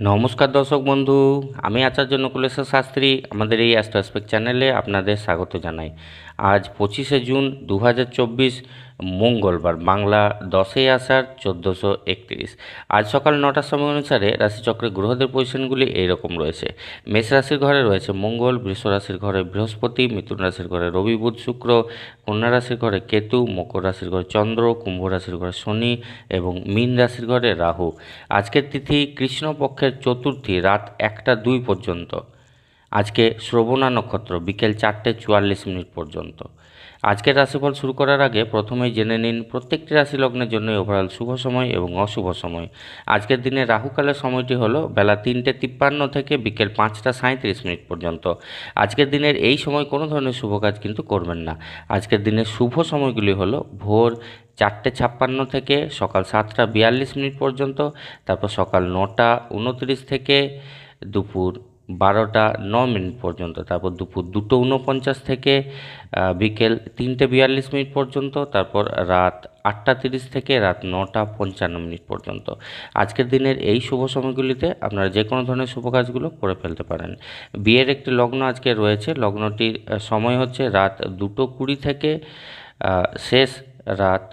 নমস্কার দর্শক বন্ধু, আমি আচার্য নকুলেশ্বর শাস্ত্রী, আমাদের এই অ্যাস্ট্রাসপেক্ট চ্যানেলে আপনাদের স্বাগত জানাই। আজ পঁচিশে জুন দু হাজার চব্বিশ মঙ্গলবার, বাংলা দশই আষাঢ় চোদ্দোশো একত্রিশ। আজ সকাল নটার সময় অনুসারে রাশিচক্রের গ্রহদের পজিশনগুলি এইরকম রয়েছে। মেষ রাশির ঘরে রয়েছে মঙ্গল, বৃষ রাশির ঘরে বৃহস্পতি, মিথুন রাশির ঘরে রবি, বুধ, শুক্র, কন্যা রাশির ঘরে কেতু, মকর রাশির ঘরে চন্দ্র, কুম্ভ রাশির ঘরে শনি এবং মীন রাশির ঘরে রাহু। আজকের তিথি কৃষ্ণপক্ষের চতুর্থী, রাত একটা দুই পর্যন্ত। আজকে শ্রবণা নক্ষত্র, বিকেল চারটে চুয়াল্লিশ মিনিট পর্যন্ত। আজকের রাশিফল শুরু করার আগে প্রথমেই জেনে নিন প্রত্যেকটি রাশি লগ্নের জন্য ওভারঅল শুভ সময় এবং অশুভ সময়। আজকের দিনে রাহুকালের সময়টি হলো বেলা তিনটে তিপ্পান্ন থেকে বিকেল পাঁচটা সাঁত্রিশ মিনিট পর্যন্ত। আজকের দিনের এই সময় কোনো ধরনের শুভ কাজ কিন্তু করবেন না। আজকের দিনের শুভ সময়গুলি হলো ভোর চারটে ছাপ্পান্ন থেকে সকাল সাতটা বিয়াল্লিশ মিনিট পর্যন্ত, তারপর সকাল নটা উনত্রিশ থেকে দুপুর বারোটা ন মিনিট পর্যন্ত, তারপর দুপুর দুটো উনপঞ্চাশ থেকে বিকেল তিনটে বিয়াল্লিশ মিনিট পর্যন্ত, তারপর রাত আটটা তিরিশ থেকে রাত নটা পঞ্চান্ন মিনিট পর্যন্ত। আজকের দিনের এই শুভ সময়গুলিতে আপনারা যে কোনো ধরনের শুভ কাজগুলো করে ফেলতে পারেন। বিয়ের একটি লগ্ন আজকে রয়েছে, লগ্নটির সময় হচ্ছে রাত দুটো কুড়ি থেকে শেষ রাত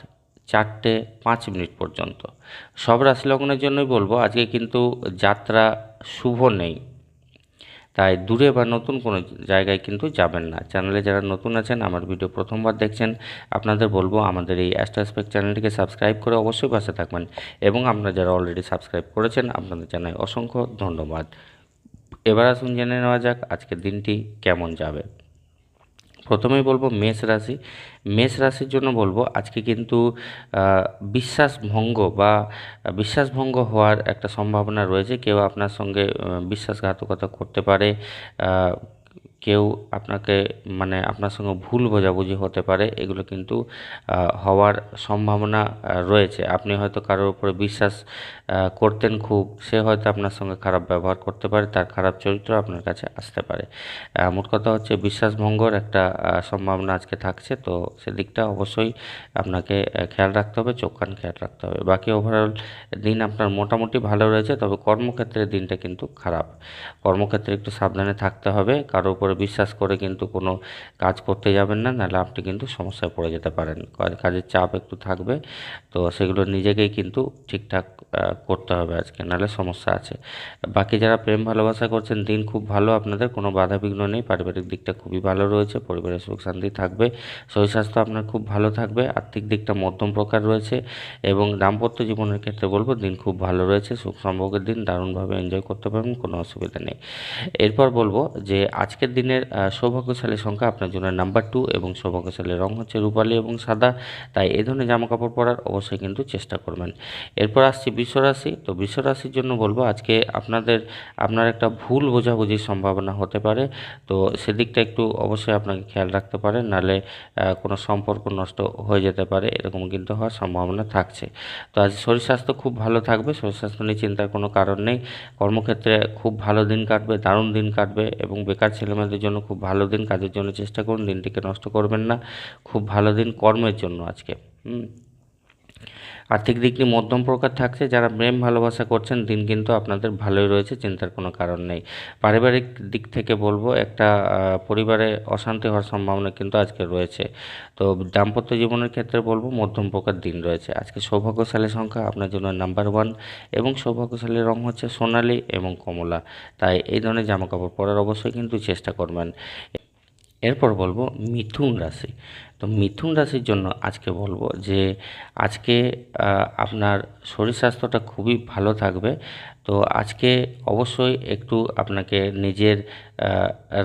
চারটে পাঁচ মিনিট পর্যন্ত। সব রাশি লগ্নের জন্যই বলব, আজকে কিন্তু যাত্রা শুভ নেই। তাই দূরে বা নতুন কোনো জায়গায় কিন্তু যাবেন না। চ্যানেলে যারা নতুন আছেন, আমার ভিডিও প্রথমবার দেখছেন, আপনাদের বলব আমাদের এই অ্যাস্ট্রাসপেক্ট চ্যানেলটিকে সাবস্ক্রাইব করে অবশ্যই পাশে থাকবেন এবং আপনারা যারা অলরেডি সাবস্ক্রাইব করেছেন, আপনাদের জানাই অসংখ্য ধন্যবাদ। এবার আসুন জেনে নেওয়া যাক আজকের দিনটি কেমন যাবে। প্রথমেই বলব মেষ রাশি। মেষ রাশির জন্য বলব, আজকে কিন্তু বিশ্বাস বিশ্বাসভঙ্গ বা বিশ্বাসভঙ্গ হওয়ার একটা সম্ভাবনা রয়েছে। কেউ আপনার সঙ্গে বিশ্বাসঘাতকতা করতে পারে কেউ আপনাকে মানে আপনার সঙ্গে ভুল বোঝাবুঝি হতে পারে, এগুলো কিন্তু হওয়ার সম্ভাবনা রয়েছে। আপনি হয়তো কারোর উপরে বিশ্বাস করতেন খুব, সে হয়তো আপনার সঙ্গে খারাপ ব্যবহার করতে পারে, তার খারাপ চরিত্র আপনার কাছে আসতে পারে। মোট কথা হচ্ছে বিশ্বাসভঙ্গর একটা সম্ভাবনা আজকে থাকছে, তো সেদিকটা অবশ্যই আপনাকে খেয়াল রাখতে হবে, চোখ কান খেয়াল রাখতে হবে। বাকি ওভারঅল দিন আপনার মোটামুটি ভালো রয়েছে, তবে কর্মক্ষেত্রে দিনটা কিন্তু খারাপ। কর্মক্ষেত্রে একটু সাবধানে থাকতে হবে, কারোর উপরে বিশ্বাস করে কিন্তু কোনো কাজ করতে যাবেন না, নাহলে আপনি কিন্তু সমস্যায় পড়ে যেতে পারেন। কাজের চাপ একটু থাকবে, তো সেগুলো নিজেকেই কিন্তু ঠিকঠাক করতে হবে আজকে, নাহলে সমস্যা আছে। বাকি যারা প্রেম ভালোবাসা করছেন, দিন খুব ভালো, আপনাদের কোনো বাধা বিঘ্ন নেই, পারিবারিক দিকটা খুবই ভালো রয়েছে পরিবারের সুখ শান্তি থাকবে, শরীর স্বাস্থ্য আপনার খুব ভালো থাকবে, আর্থিক দিকটা মধ্যম প্রকার রয়েছে এবং দাম্পত্য জীবনের ক্ষেত্রে বলব, দিন খুব ভালো রয়েছে সুখ সম্পর্কের দিন দারুণভাবে এনজয় করতে পারবেন, কোনো অসুবিধা নেই। এরপর বলব যে, আজকের দিনের সৌভাগ্যশালী সংখ্যা আপনার জন্য নাম্বার টু এবং সৌভাগ্যশালী রং হচ্ছে রূপালী এবং সাদা। তাই এই ধরনের জামা কাপড় পরার অবশ্যই কিন্তু চেষ্টা করবেন। এরপর আসছি বিশ্বরাশি। তো বিশ্বরাশির জন্য বলব আজকে আপনাদের আপনার একটা ভুল বোঝাবুঝির সম্ভাবনা হতে পারে। তো সেদিকটা একটু অবশ্যই আপনাকে খেয়াল রাখতে পারেন নাহলে আহ, কোনো সম্পর্ক নষ্ট হয়ে যেতে পারে। এরকম কিন্তু হওয়ার সম্ভাবনা থাকছে। তো আজ শরীর স্বাস্থ্য খুব ভালো থাকবে। শরীর স্বাস্থ্য নিয়ে চিন্তার কোনো কারণ নেই। কর্মক্ষেত্রে খুব ভালো দিন কাটবে দারুণ দিন কাটবে এবং বেকার ছেলেমেয়েদের জন্য, খুব ভালো দিন, কাজের জন্য চেষ্টা করুন, দিনটিকে নষ্ট করবেন না। খুব ভালো দিন, কর্মের জন্য আজকে। হুম? আর্থিক দিকটি মধ্যম প্রকার থাকছে, যারা প্রেম ভালোবাসা করছেন, দিন কিন্তু আপনাদের ভালোই রয়েছে, চিন্তার কোনো কারণ নেই। পারিবারিক দিক থেকে বলব, একটা পরিবারে অশান্তি হওয়ার সম্ভাবনা কিন্তু আজকে রয়েছে। তো দাম্পত্য জীবনের ক্ষেত্রে বলব, মধ্যম প্রকার দিন রয়েছে। আজকে সৌভাগ্যশালী সংখ্যা আপনার জন্য নাম্বার ওয়ান এবং সৌভাগ্যশালী রং হচ্ছে সোনালী এবং কমলা। তাই এই ধরনের জামা কাপড় পরার অবশ্যই কিন্তু চেষ্টা করবেন। এরপর বলব, মিথুন রাশি। তো মিথুন রাশির জন্য আজকে বলব যে আজকে আপনার শরীর স্বাস্থ্যটা খুবই ভালো থাকবে। তো আজকে অবশ্যই একটু আপনাকে নিজের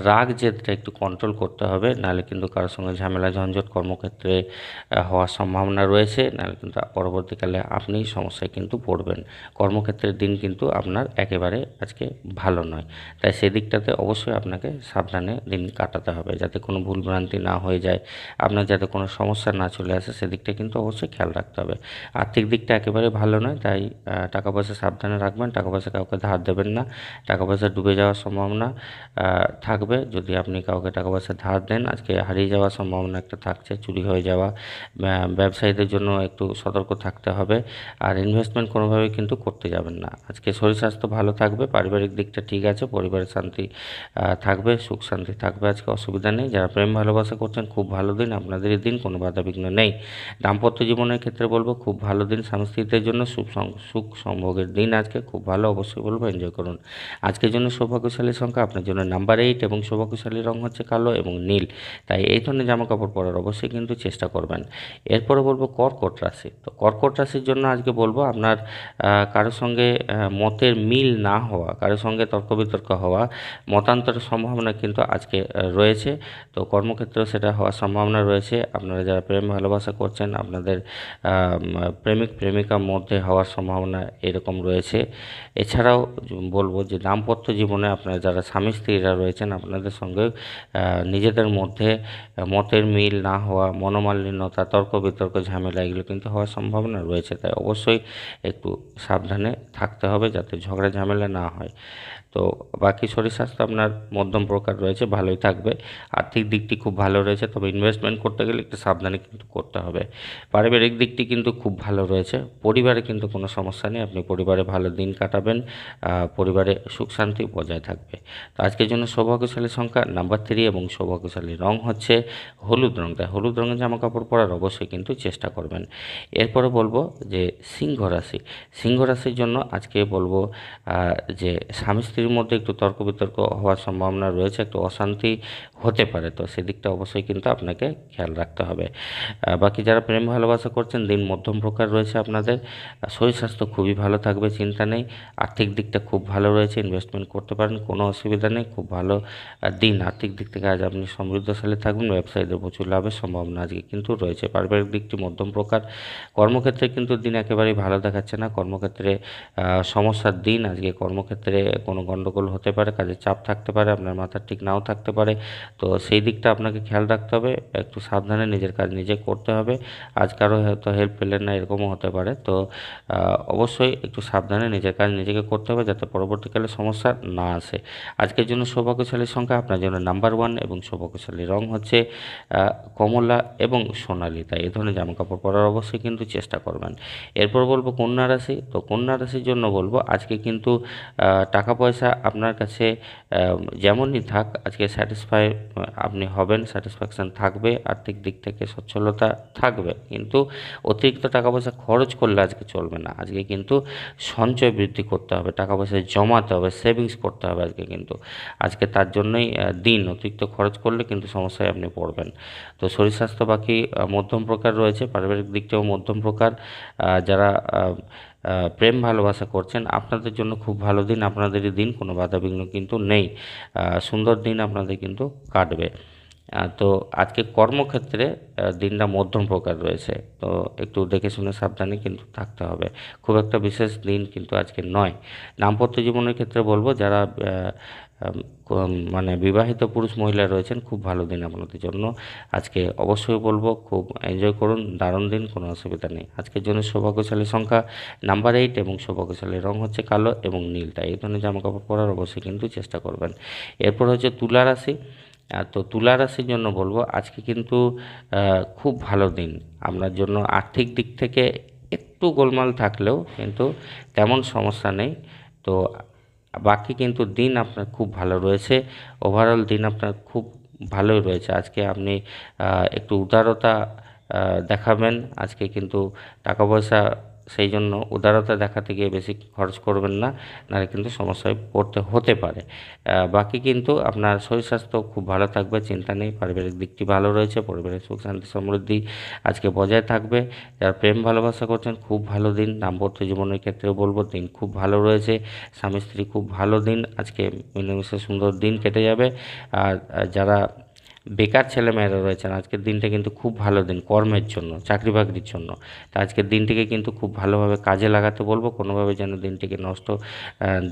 রাগ জেদটা একটু কন্ট্রোল করতে হবে, নাহলে কিন্তু কারোর সঙ্গে ঝামেলা, ঝঞ্ঝট কর্মক্ষেত্রে হওয়ার সম্ভাবনা রয়েছে, নাহলে কিন্তু পরবর্তীকালে আপনিই সমস্যায় কিন্তু পড়বেন। কর্মক্ষেত্রের দিন কিন্তু আপনার একেবারে আজকে ভালো নয়। তাই সেদিকটাতে অবশ্যই আপনাকে সাবধানে দিন কাটাতে হবে, যাতে কোনো ভুলভ্রান্তি না হয়ে যায়। আপনার যাতে কোনো সমস্যা না চলে আসে, সেদিকটা কিন্তু অবশ্যই খেয়াল রাখতে হবে। আর্থিক দিকটা একেবারে ভালো নয়, তাই টাকা পয়সা সাবধানে রাখবেন, টাকা পয়সা কাউকে ধার দেবেন না। টাকা পয়সা ডুবে যাওয়ার সম্ভাবনা থাকবে। যদি আপনি কাউকে টাকা পয়সা ধার দেন, আজকে হারিয়ে যাওয়ার সম্ভাবনা একটা থাকছে, চুরি হয়ে যাওয়া ব্যবসায়ীদের জন্য একটু সতর্ক থাকতে হবে। আর ইনভেস্টমেন্ট কোনোভাবে কিন্তু করতে যাবেন না। আজকে শরীর স্বাস্থ্য ভালো থাকবে, পারিবারিক দিকটা ঠিক আছে পরিবারের শান্তি থাকবে, সুখ শান্তি থাকবে, আজকে অসুবিধা নেই। যারা প্রেম ভালোবাসা করছেন, খুব ভালো দিন আপনাদের দিন, কোনো বাধা বিঘ্ন নেই। দাম্পত্য জীবনের ক্ষেত্রে বলব, খুব ভালো দিন স্বামী স্ত্রীদের জন্য সুখ সুখ সম্ভোগের দিন আজকে, খুব ভালো, অবশ্যই বলব এনজয় করুন। আজকের জন্য সৌভাগ্যশালী সংখ্যা, আপনার জন্য নাম্বার এইট এবং সৌভাগ্যশালী রং হচ্ছে কালো এবং নীল। তাই এই ধরনের জামা কাপড় পরার অবশ্যই কিন্তু চেষ্টা করবেন। এরপরে বলব কর্কট রাশি। তো কর্কট রাশির জন্য আজকে বলব আপনার কারোর সঙ্গে মতের মিল না হওয়া, কারোর সঙ্গে তর্ক বিতর্ক হওয়া মতান্তরের সম্ভাবনা কিন্তু আজকে রয়েছে। তো কর্মক্ষেত্রেও সেটা হওয়ার সম্ভাবনা রয়েছে। আপনারা যারা প্রেম, ভালোবাসা করছেন, আপনাদের প্রেমিক, প্রেমিকার মধ্যে হওয়ার সম্ভাবনা এরকম রয়েছে। এছাড়াও বলব যে দাম্পত্য জীবনে আপনারা যারা স্বামী স্ত্রীরা রয়েছেন আপনাদের সঙ্গে নিজেদের মধ্যে মতের মিল না হওয়া, মনোমালিন্যতা, তর্ক বিতর্ক, ঝামেলা, এগুলো কিন্তু হওয়ার সম্ভাবনা রয়েছে। তাই অবশ্যই একটু সাবধানে থাকতে হবে যাতে ঝগড়া, ঝামেলা না হয়। তো বাকি শরীর স্বাস্থ্য আপনার মধ্যম প্রকার রয়েছে, ভালোই থাকবে। আর্থিক দিকটি খুব ভালো রয়েছে, তবে ইনভেস্টমেন্ট করতে গেলে একটু সাবধানে কিন্তু করতে হবে। পারিবারিক দিকটি কিন্তু খুব ভালো রয়েছে, পরিবারে কিন্তু কোনো সমস্যা নেই, আপনি পরিবারে ভালো দিন কাটাবেন পরিবারে সুখ শান্তি বজায় থাকবে। তো আজকের জন্য সৌভাগ্যশালী সংখ্যা নাম্বার থ্রি এবং সৌভাগ্যশালী রং হচ্ছে হলুদ রং তাই হলুদ রঙের জামা কাপড় পরার অবশ্যই কিন্তু চেষ্টা করবেন। এরপরে বলব যে সিংহ রাশি। সিংহ রাশির জন্য আজকে বলব যে স্বামী স্ত্রীর মধ্যে একটু তর্ক বিতর্ক হওয়ার সম্ভাবনা রয়েছে, একটু অশান্তি হতে পারে। তো সেদিকটা অবশ্যই কিন্তু আপনাকে খেয়াল রাখতে হবে। বাকি যারা প্রেম ভালোবাসা করছেন, দিন মধ্যম প্রকার রয়েছে আপনাদের। শরীর স্বাস্থ্য খুবই ভালো থাকবে, চিন্তা নেই। আর্থিক দিকটা খুব ভালো রয়েছে ইনভেস্টমেন্ট করতে পারেন, কোনো অসুবিধা নেই। খুব ভালো। দিন আর্থিক দিক থেকে আজ আপনি সমৃদ্ধশালী থাকবেন, ব্যবসায়ীদের প্রচুর লাভের সম্ভাবনা আজকে কিন্তু রয়েছে। পারিবারিক দিকটি মধ্যম প্রকার। কর্মক্ষেত্রে কিন্তু দিন একেবারেই ভালো দেখাচ্ছে না। কর্মক্ষেত্রে সমস্যার দিন আজকে কর্মক্ষেত্রে কোনো গণ্ডগোল হতে পারে কাজের চাপ থাকতে পারে, আপনার মাথার ঠিক নাও থাকতে পারে। তো সেই দিকটা আপনাকে খেয়াল রাখতে হবে, একটু সাবধানে নিজের কাজ নিজে করতে হবে। আজ কারও হয়তো হেল্প পেলেন না, এরকমও হতে পারে। তো অবশ্যই একটু সাবধানে নিজের কাজ নিজেকে করতে হবে, যাতে পরবর্তীকালে সমস্যা না আসে। আজকের জন্য সৌভাগ্যশালী সংখ্যা আপনার জন্য নাম্বার ওয়ান এবং সৌভাগ্যশালী রং হচ্ছে কমলা এবং সোনালি। তাই এই ধরনের জামা কাপড় পরার অবশ্যই কিন্তু চেষ্টা করবেন। এরপর বলব কন্যা রাশি। তো কন্যা রাশির জন্য বলব, আজকে কিন্তু টাকা পয়সা আপনার কাছে যেমনই থাক, আজকে স্যাটিসফাই আপনি হবেন স্যাটিসফ্যাকশান থাকবে, আর্থিক দিক থেকে সচ্ছলতা থাকবে। কিন্তু অতিরিক্ত টাকা পয়সা খরচ করলে আজকে চলবে না। আজকে কিন্তু সঞ্চয় বৃদ্ধি করতে হবে টাকা পয়সা জমাতে হবে সেভিংস করতে হবে আজকে কিন্তু। আজকে তার জন্যই দিন অতিরিক্ত খরচ করলে কিন্তু সমস্যায় আপনি পড়বেন। তো শরীর স্বাস্থ্য বাকি মধ্যম প্রকার রয়েছে, পারিবারিক দিকটাও মধ্যম প্রকার যারা প্রেম ভালোবাসা করছেন। আপনাদের জন্য খুব ভালো দিন, আপনাদেরই দিন, কোনো বাধাবিঘ্ন কিন্তু নেই। সুন্দর দিন আপনাদের কিন্তু কাটবে। তো আজকে কর্মক্ষেত্রে দিনটা মধ্যম প্রকার রয়েছে। তো একটু দেখে শুনে সাবধানে কিন্তু থাকতে হবে। খুব একটা বিশেষ দিন কিন্তু আজকে নয়। দাম্পত্য জীবনের ক্ষেত্রে বলব, যারা মানে বিবাহিত পুরুষ মহিলা রয়েছেন, খুব ভালো দিন আপনাদের জন্য। আজকে অবশ্যই বলব, খুব এনজয় করুন, দারুণ দিন, কোনো অসুবিধা নেই। আজকের জন্য সৌভাগ্যশালী সংখ্যা নাম্বার এইট এবং সৌভাগ্যশালী রং হচ্ছে কালো এবং নীল তাই এই ধরনের জামা কাপড় পরার অবশ্যই কিন্তু চেষ্টা করবেন। এরপর হচ্ছে তুলা রাশি। তো তুলা রাশির জন্য বলব, আজকে কিন্তু খুব ভালো দিন। আপনার জন্য আর্থিক দিক থেকে একটু গোলমাল থাকলেও কিন্তু তেমন সমস্যা নেই। তো বাকি কিন্তু দিন আপনার খুব ভালো রয়েছে। ওভারঅল দিন আপনার খুব ভালোই রয়েছে। আজকে আপনি একটু উদারতা দেখাবেন। আজকে কিন্তু টাকা পয়সা সেই জন্য উদারতা দেখাতে গিয়ে বেশি খরচ করবেন না, নাহলে কিন্তু সমস্যায় পড়তে হতে পারে। বাকি কিন্তু আপনার শরীর স্বাস্থ্য খুব ভালো থাকবে, চিন্তা নেই, পারিবারিক দিকটি ভালো রয়েছে, পরিবারের সুখ, শান্তি, সমৃদ্ধি আজকে বজায় থাকবে। যারা প্রেম, ভালোবাসা করছেন, খুব ভালো দিন, দাম্পত্য জীবনের ক্ষেত্রেও বলব, দিন খুব ভালো রয়েছে স্বামী স্ত্রী খুব ভালো দিন, আজকে মিলেমিশে সুন্দর দিন কেটে যাবে। আর যারা বেকার ছেলেমেয়েরা রয়েছেন। আজকের দিনটা কিন্তু খুব ভালো দিন, কর্মের জন্য চাকরি বাকরির জন্য। তো আজকের দিনটিকে কিন্তু খুব ভালোভাবে কাজে লাগাতে বলব। কোনোভাবে যেন দিনটিকে নষ্ট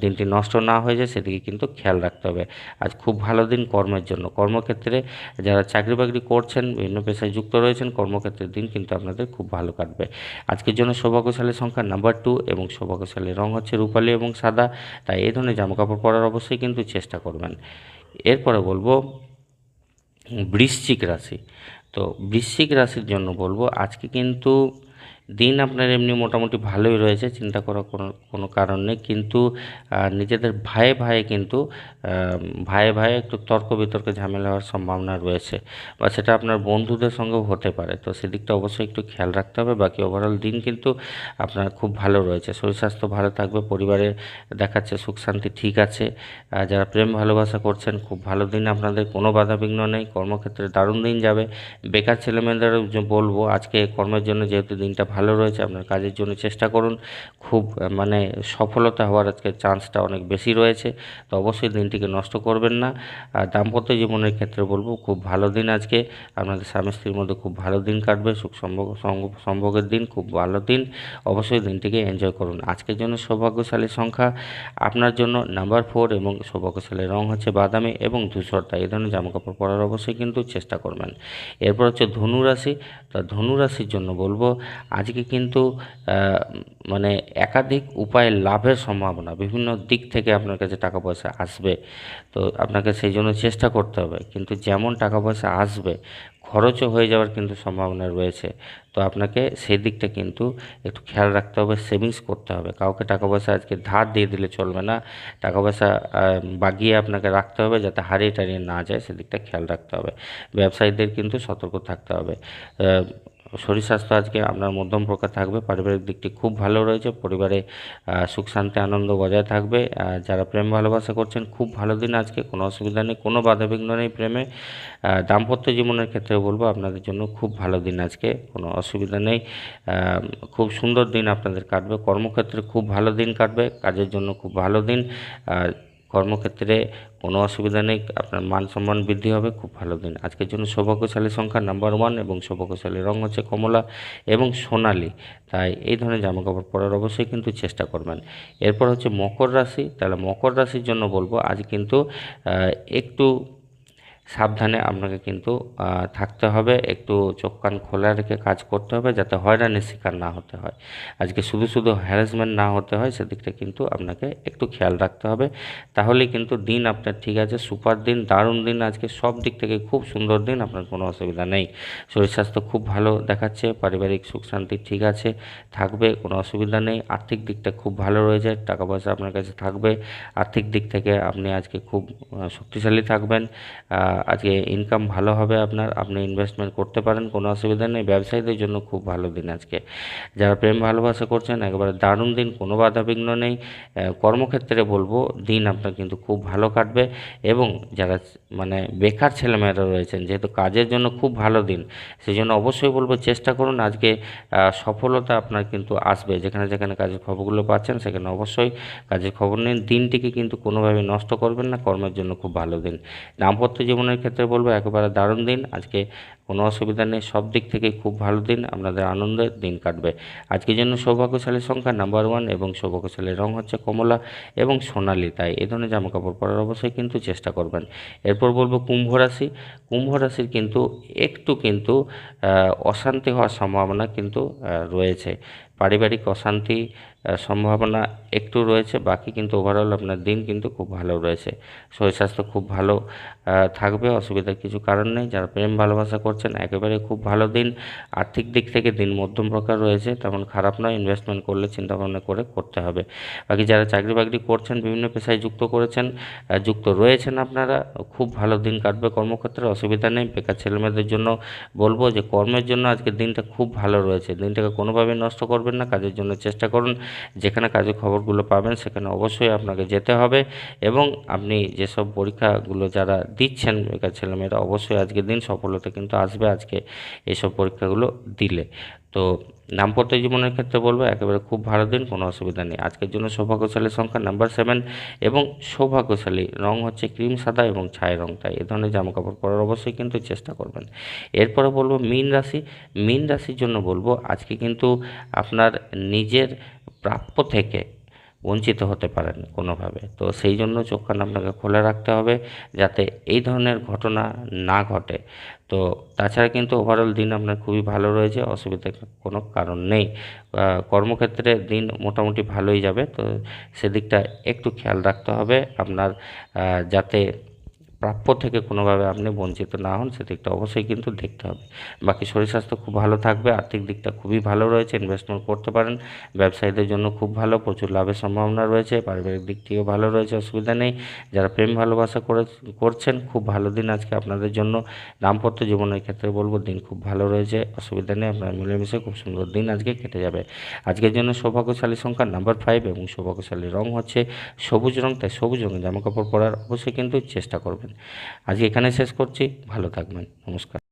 দিনটি নষ্ট না হয়ে যায়, সেদিকে কিন্তু খেয়াল রাখতে হবে। আজ খুব ভালো দিন কর্মের জন্য। কর্মক্ষেত্রে যারা চাকরি বাকরি করছেন, বিভিন্ন পেশায় যুক্ত রয়েছেন, কর্মক্ষেত্রের দিন কিন্তু আপনাদের খুব ভালো কাটবে। আজকের জন্য সৌভাগ্যশালী সংখ্যা নাম্বার টু এবং সৌভাগ্যশালী রং হচ্ছে রূপালী এবং সাদা। তাই এই ধরনের জামাকাপড় পরার অবশ্যই কিন্তু চেষ্টা করবেন। এরপরে বলব বৃশ্চিক রাশি। তো বৃশ্চিক রাশির জন্য বলব আজকে কিন্তু দিন আপনার এমনি মোটামুটি ভালোই রয়েছে চিন্তা করার কোনো কোনো কারণ নেই। কিন্তু নিজেদের ভাইয়ে ভাইয়ে কিন্তু আহ, ভাইয়ে ভাইয়ে একটু তর্ক বিতর্কে ঝামেলা হওয়ার সম্ভাবনা রয়েছে বা সেটা আপনার বন্ধুদের সঙ্গেও হতে পারে। তো সেদিকটা অবশ্যই একটু খেয়াল রাখতে হবে। বাকি ওভারঅল দিন কিন্তু আপনার খুব ভালো রয়েছে। শরীর স্বাস্থ্য ভালো থাকবে পরিবারে দেখাচ্ছে সুখ শান্তি ঠিক আছে। যারা প্রেম ভালোবাসা করছেন খুব ভালো দিন আপনাদের। কোনো বাধা বিঘ্ন নেই। কর্মক্ষেত্রে দারুণ দিন যাবে। বেকার ছেলেমেয়েদের বলব আজকে কর্মের জন্য যেহেতু দিনটা ভালো রয়েছে, আপনার কাজের জন্য চেষ্টা করুন। খুব মানে সফলতা হওয়ার আজকে চান্সটা অনেক বেশি রয়েছে। তো অবশ্যই দিনটিকে নষ্ট করবেন না। আর দাম্পত্য জীবনের ক্ষেত্রে বলব, খুব ভালো দিন আজকে। আপনাদের স্বামী স্ত্রীর মধ্যে খুব ভালো দিন কাটবে, সুখ সম্ভোগ সম্ভোগের দিন, খুব ভালো দিন। অবশ্যই দিনটিকে এনজয় করুন। আজকের জন্য সৌভাগ্যশালী সংখ্যা। আপনার জন্য নাম্বার ফোর এবং সৌভাগ্যশালী রং হচ্ছে বাদামি এবং ধূসর তাই এই ধরনের জামাকাপড় পরার অবশ্যই কিন্তু চেষ্টা করবেন। এরপর হচ্ছে ধনু রাশি তা ধনু রাশির জন্য বলব আজকে কিন্তু মানে একাধিক উপায়ে লাভের সম্ভাবনা, বিভিন্ন দিক থেকে আপনার কাছে টাকা পয়সা আসবে, তো আপনাকে সেই জন্য চেষ্টা করতে হবে। কিন্তু যেমন টাকা পয়সা আসবে, খরচও হয়ে যাওয়ার কিন্তু সম্ভাবনা রয়েছে। তো আপনাকে সেই দিকটা কিন্তু একটু খেয়াল রাখতে হবে, সেভিংস করতে হবে। কাউকে টাকা পয়সা আজকে ধার দিয়ে দিলে চলবে না। টাকা পয়সা বাগিয়ে আপনাকে রাখতে হবে যাতে হারিয়ে টারিয়ে না যায় সেদিকটা খেয়াল রাখতে হবে। ব্যবসায়ীদের কিন্তু সতর্ক থাকতে হবে। শরীর স্বাস্থ্য আজকে আপনার মধ্যম প্রকার থাকবে, পারিবারিক দিকটি খুব ভালো রয়েছে, পরিবারে সুখ শান্তি, আনন্দ বজায় থাকবে যারা প্রেম ভালোবাসা করছেন, খুব ভালো দিন আজকে, কোনো অসুবিধা নেই, কোনো বাধাবিঘ্ন নেই প্রেমে দাম্পত্য জীবনের ক্ষেত্রে বলব আপনাদের জন্য খুব ভালো দিন আজকে, কোনো অসুবিধা নেই খুব সুন্দর দিন আপনাদের কাটবে, কর্মক্ষেত্রে খুব ভালো দিন কাটবে, কাজের জন্য খুব ভালো দিন কর্মক্ষেত্রে কোনো অসুবিধা নেই, আপনার মান সম্মান বৃদ্ধি হবে, খুব ভালো দিন। আজকের জন্য সৌভাগ্যশালী সংখ্যা নাম্বার ওয়ান এবং সৌভাগ্যশালী রং হচ্ছে কমলা এবং সোনালি। তাই এই ধরনের জামাকাপড় পরার অবশ্যই কিন্তু চেষ্টা করবেন। এরপর হচ্ছে মকর রাশি। তাহলে মকর রাশির জন্য বলব, আজ কিন্তু একটু সাবধানে আপনাকে কিন্তু থাকতে হবে। একটু চোখ কান খোলা রেখে কাজ করতে হবে যাতে হয়রানির শিকার না হতে হয়। আজকে শুধু শুধু হ্যারাসমেন্ট না হতে হয়, সেদিকটা কিন্তু আপনাকে একটু খেয়াল রাখতে হবে। তাহলে কিন্তু দিন আপনার ঠিক আছে, সুপার দিন, দারুণ দিন। আজকে সব দিক থেকে খুব সুন্দর দিন, আপনার কোনো অসুবিধা নেই। শরীর স্বাস্থ্য খুব ভালো দেখাচ্ছে, পারিবারিক সুখ শান্তি ঠিক আছে, থাকবে, কোনো অসুবিধা নেই। আর্থিক দিকটা খুব ভালো রয়েছে, টাকা পয়সা আপনার কাছে থাকবে। আর্থিক দিক থেকে আপনি আজকে খুব শক্তিশালী থাকবেন। আজকে ইনকাম ভালো হবে আপনার, আপনি ইনভেস্টমেন্ট করতে পারেন, কোনো অসুবিধা নেই। ব্যবসায়ীদের জন্য খুব ভালো দিন আজকে। যারা প্রেম ভালোবাসা করছেন, একেবারে দারুণ দিন, কোনো বাধা বিঘ্ন নেই কর্মক্ষেত্রে বলব, দিন আপনার কিন্তু খুব ভালো কাটবে এবং যারা মানে বেকার ছেলেমেয়েরা রয়েছেন, যেহেতু কাজের জন্য খুব ভালো দিন সেই জন্য অবশ্যই বলব চেষ্টা করুন আজকে সফলতা আপনার কিন্তু আসবে। যেখানে যেখানে কাজের খবরগুলো পাচ্ছেন, সেখানে অবশ্যই কাজের খবর নিন। দিনটিকে কিন্তু কোনোভাবে নষ্ট করবেন না। কর্মের জন্য খুব ভালো দিন। দাম্পত্য জীবনের ক্ষেত্রে বলব একেবারে দারুণ দিন। আজকে কোনো অসুবিধা নেই, সব দিক থেকেই খুব ভালো দিন আপনাদের আনন্দের দিন কাটবে। আজকের জন্য সৌভাগ্যশালী সংখ্যা নাম্বার ওয়ান এবং সৌভাগ্যশালী রং হচ্ছে কমলা এবং সোনালি, তাই এই ধরনের জামাকাপড় পরার অবশ্যই কিন্তু চেষ্টা করবেন। এরপর বলব কুম্ভ রাশি। কুম্ভ রাশির কিন্তু একটু কিন্তু অশান্তি হওয়ার সম্ভাবনা কিন্তু রয়েছে। পারিবারিক অশান্তি সম্ভাবনা একটু রয়েছে, বাকি কিন্তু ওভারঅল আপনার দিন কিন্তু খুব ভালো রয়েছে। শরীর স্বাস্থ্য খুব ভালো থাকবে, অসুবিধার কিছু কারণ নেই। যারা প্রেম ভালোবাসা করছেন, একেবারে খুব ভালো দিন। আর্থিক দিক থেকে দিন মধ্যম প্রকার রয়েছে, তেমন খারাপ নয় ইনভেস্টমেন্ট করলে চিন্তা ভাবনা করে করতে হবে। বাকি যারা চাকরি বাকরি করছেন, বিভিন্ন পেশায় যুক্ত করেছেন যুক্ত রয়েছেন আপনারা, খুব ভালো দিন কাটবে। কর্মক্ষেত্রে অসুবিধা নেই, বেকার ছেলেমেয়েদের জন্য বলব যে কর্মের জন্য আজকের দিনটা খুব ভালো রয়েছে। দিনটাকে কোনোভাবেই নষ্ট করবেন না, কাজের জন্য চেষ্টা করুন। যেখানে কাজের খবরগুলো পাবেন, সেখানে অবশ্যই আপনাকে যেতে হবে এবং আপনি যেসব পরীক্ষাগুলো যারা দিচ্ছেন বেকার ছেলেমেয়েরা, অবশ্যই আজকের দিন সফলতা কিন্তু আসবে আজকে এসব পরীক্ষাগুলো দিলে। তো দাম্পত্য জীবনের ক্ষেত্রে বলব, একেবারে খুব ভালো দিন, কোনো অসুবিধা নেই। আজকের জন্য সৌভাগ্যশালী সংখ্যা নাম্বার সেভেন এবং সৌভাগ্যশালী রং হচ্ছে ক্রিম সাদা এবং ছাই রং তাই এ ধরনের জামাকাপড় পরার অবশ্যই কিন্তু চেষ্টা করবেন। এরপরে বলব মিন রাশি। মিন রাশির জন্য বলব, আজকে কিন্তু আপনার নিজের প্রাপ্য থেকে বঞ্চিত হতে পারেন কোনোভাবে। তো সেই জন্য চোখ কান আপনাকে খোলা রাখতে হবে যাতে এই ধরনের ঘটনা না ঘটে। তো তাছাড়া কিন্তু ওভারঅল দিন আপনার খুবই ভালো রয়েছে, অসুবিধার কোনো কারণ নেই। কর্মক্ষেত্রে দিন মোটামুটি ভালোই যাবে। তো সেদিকটা একটু খেয়াল রাখতে হবে। আপনার যাতে প্রাপ্য থেকে কোনোভাবে আপনি বঞ্চিত না হন সেদিকটা অবশ্যই কিন্তু দেখতে হবে। বাকি শরীর স্বাস্থ্য খুব ভালো থাকবে, আর্থিক দিকটা খুবই ভালো রয়েছে ইনভেস্টমেন্ট করতে পারেন, ব্যবসায়ীদের জন্য খুব ভালো, প্রচুর লাভের সম্ভাবনা রয়েছে, পারিবারিক দিক থেকেও ভালো রয়েছে, অসুবিধা নেই। যারা প্রেম ভালোবাসা করে, করছেন, খুব ভালো দিন আজকে আপনাদের জন্য। দাম্পত্য জীবনের ক্ষেত্রে বলব, দিন খুব ভালো রয়েছে, অসুবিধা নেই, আপনার মিলেমিশে খুব সুন্দর দিন আজকে কেটে যাবে। আজকের জন্য সৌভাগ্যশালী সংখ্যা নাম্বার ফাইভ এবং সৌভাগ্যশালী রং হচ্ছে সবুজ রং, তাই সবুজ রঙের জামাকাপড় পরার অবশ্যই কিন্তু চেষ্টা করবেন। আজকে এখানে শেষ করছি। ভালো থাকবেন। নমস্কার।